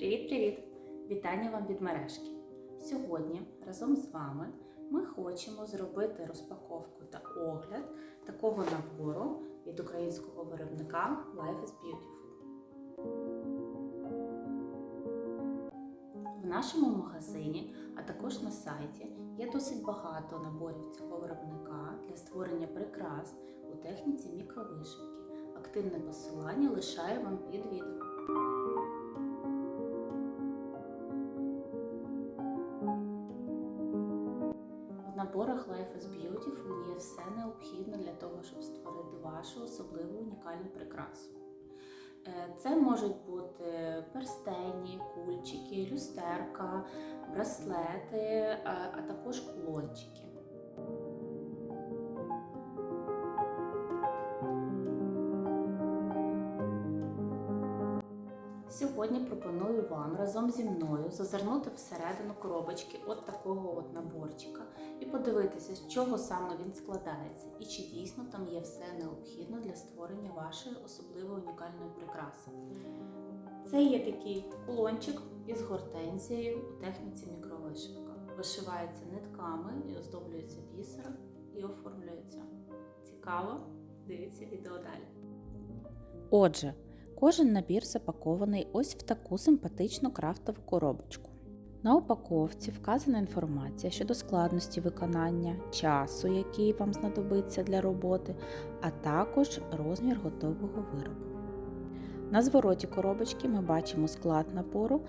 Привіт-привіт! Вітання вам від мережки. Сьогодні разом з вами ми хочемо зробити розпаковку та огляд такого набору від українського виробника Life is Beautiful. В нашому магазині, а також на сайті, є досить багато наборів цього виробника для створення прикрас у техніці мікровишивки. Активне посилання лишаю вам під відео. Наборах Life is Beautiful є все необхідне для того, щоб створити вашу особливу унікальну прикрасу. Е, Це можуть бути перстені, кульчики, люстерка, браслети, е, а також кулончики. Сьогодні пропоную вам разом зі мною зазирнути всередину коробочки от такого от наборчика і подивитися, з чого саме він складається, і чи дійсно там є все необхідне для створення вашої особливої унікальної прикраси. Це є такий кулончик із гортензією у техніці мікровишивка. Вишивається нитками і оздоблюється бісером і оформлюється. Цікаво? Дивіться відео далі. Отже, кожен набір запакований ось в таку симпатичну крафтову коробочку. На упаковці вказана інформація щодо складності виконання, часу, який вам знадобиться для роботи, а також розмір готового виробу. На звороті коробочки ми бачимо склад набору,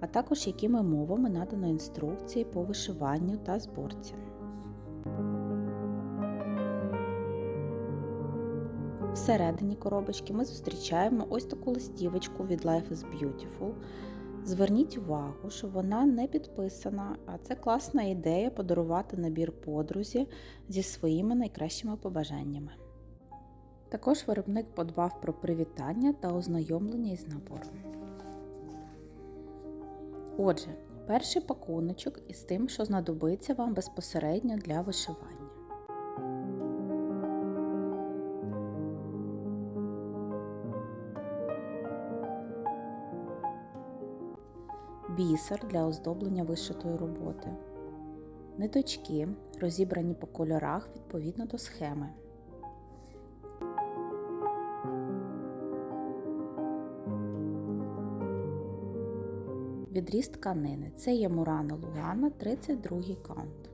а також якими мовами надано інструкції по вишиванню та зборці. Всередині коробочки ми зустрічаємо ось таку листівочку від Life is Beautiful. Зверніть увагу, що вона не підписана, а це класна ідея подарувати набір подрузі зі своїми найкращими побажаннями. Також виробник подбав про привітання та ознайомлення із набором. Отже, перший пакуночок із тим, що знадобиться вам безпосередньо для вишивання. Бісер для оздоблення вишитої роботи, ниточки, розібрані по кольорах відповідно до схеми. Відріз тканини це є Мурана Лугана 32 каунт.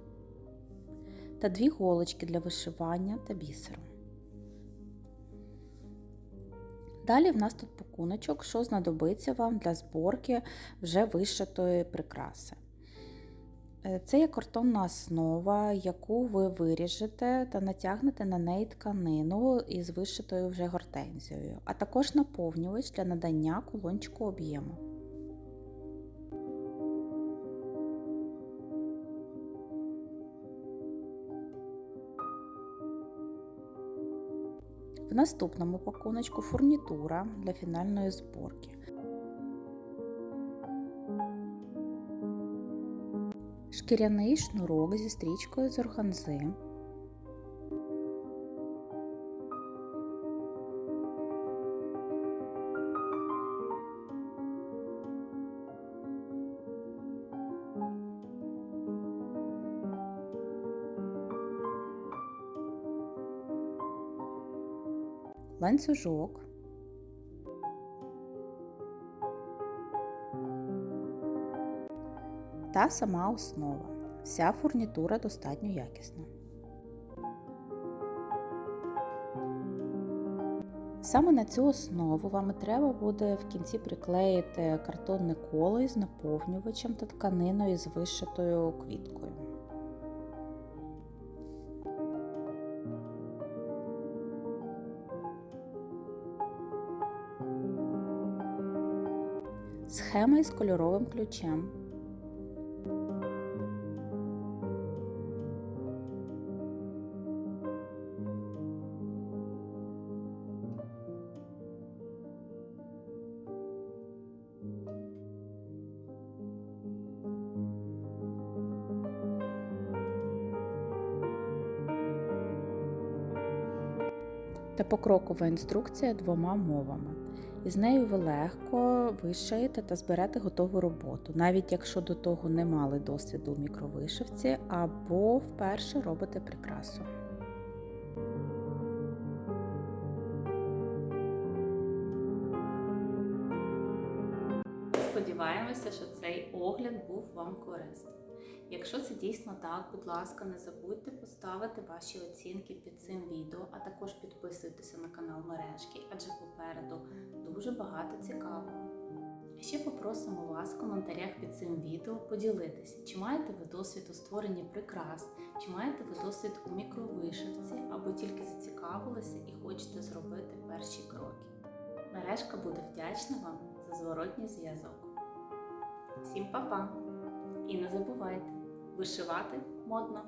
Та дві голочки для вишивання та бісером. Далі в нас тут пакуночок, що знадобиться вам для зборки вже вишитої прикраси. Е, Це є картонна основа, яку ви виріжете та натягнете на неї тканину із вишитою вже гортензією, а також наповнювач для надання кулончику об'єму. В наступному пакуночку фурнітура для фінальної зборки. Шкіряний шнурок зі стрічкою з органзи. Ланцюжок, та сама основа. Вся фурнітура достатньо якісна. Саме на цю основу вам треба буде в кінці приклеїти картонне коло із наповнювачем та тканиною з вишитою квіткою. Схема із кольоровим ключем. Та покрокова інструкція двома мовами. І з нею ви легко вишиєте та зберете готову роботу, навіть якщо до того не мали досвіду у мікровишивці або вперше робите прикрасу. Сподіваємося, що цей огляд був вам корисним. Якщо це дійсно так, будь ласка, не забудьте поставити ваші оцінки під цим відео, а також підписуйтеся на канал Мережки, адже попереду дуже багато цікавого. Ще попросимо вас в коментарях під цим відео поділитися, чи маєте ви досвід у створенні прикрас, чи маєте ви досвід у мікровишивці, або тільки зацікавилися і хочете зробити перші кроки. Мережка буде вдячна вам за зворотній зв'язок. Всім па-па! І не забувайте, вишивати модно!